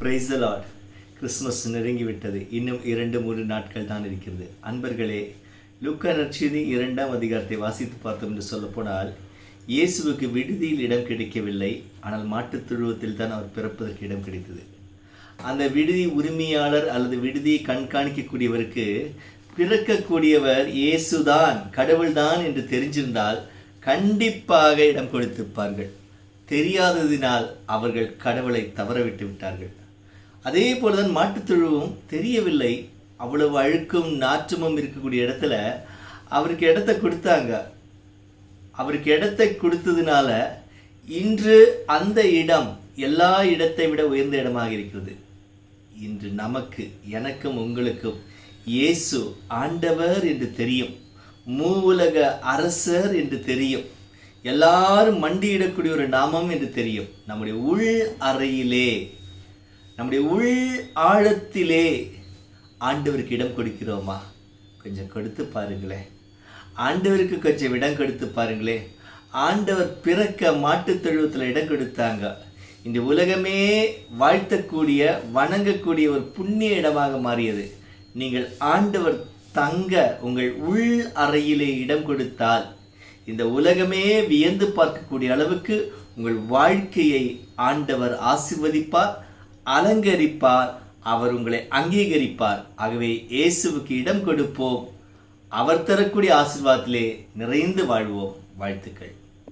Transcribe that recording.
Price Lord Christmas நெருங்கிவிட்டது. இன்னும் இரண்டு மூன்று நாட்கள் தான் இருக்கிறது. அன்பர்களே லுக்கா நற்செய்தி இரண்டாம் அதிகாரத்தை வாசித்து பார்த்தோம் என்று சொல்லப்போனால் இயேசுவுக்கு விடுதியில் இடம் கிடைக்கவில்லை. ஆனால் மாட்டுத் தொழுவத்தில் தான் அவர் பிறப்பதற்கு இடம் கிடைத்தது. அந்த விடுதி உரிமையாளர் அல்லது விடுதியை கண்காணிக்கக்கூடியவருக்கு பிறக்கக்கூடியவர் இயேசுதான் கடவுள்தான் என்று தெரிஞ்சிருந்தால் கண்டிப்பாக இடம் கொடுத்திருப்பார்கள். தெரியாததினால் அவர்கள் கடவுளை தவறவிட்டு விட்டார்கள். அதே போலதான் மாட்டுத் தொழுவும் தெரியவில்லை. அவ்வளவு அழுக்கும் நாற்றமும் இருக்கக்கூடிய இடத்துல அவருக்கு இடத்த கொடுத்தாங்க. அவருக்கு இடத்தை கொடுத்ததுனால இன்று அந்த இடம் எல்லா இடத்தை விட உயர்ந்த இடமாக இருக்கிறது. இன்று நமக்கு எனக்கும் உங்களுக்கும் இயேசு ஆண்டவர் என்று தெரியும். மூவுலக அரசர் என்று தெரியும். எல்லாரும் மண்டியிடக்கூடிய ஒரு நாமம் என்று தெரியும். நம்முடைய உள் அறையிலே நம்முடைய உள் ஆழத்திலே ஆண்டவருக்கு இடம் கொடுக்கிறோமா? கொஞ்சம் கொடுத்து பாருங்களேன். ஆண்டவருக்கு கொஞ்சம் இடம் கொடுத்து பாருங்களேன். ஆண்டவர் பிறக்க மாட்டுத் தொழுவத்தில் இடம் கொடுத்தாங்க. இந்த உலகமே வாழ்த்தக்கூடிய வணங்கக்கூடிய ஒரு புண்ணிய இடமாக மாறியது. நீங்கள் ஆண்டவர் தங்க உங்கள் உள் அறையிலே இடம் கொடுத்தால் இந்த உலகமே வியந்து பார்க்கக்கூடிய அளவுக்கு உங்கள் வாழ்க்கையை ஆண்டவர் ஆசிர்வதிப்பார் அலங்கரிப்பார் அவர் உங்களை அங்கீகரிப்பார். ஆகவே இயேசுவுக்கு இடம் கொடுப்போம் அவர் தரக்கூடிய ஆசிர்வாதத்திலே நிறைந்து வாழ்வோம். வாழ்த்துக்கள்.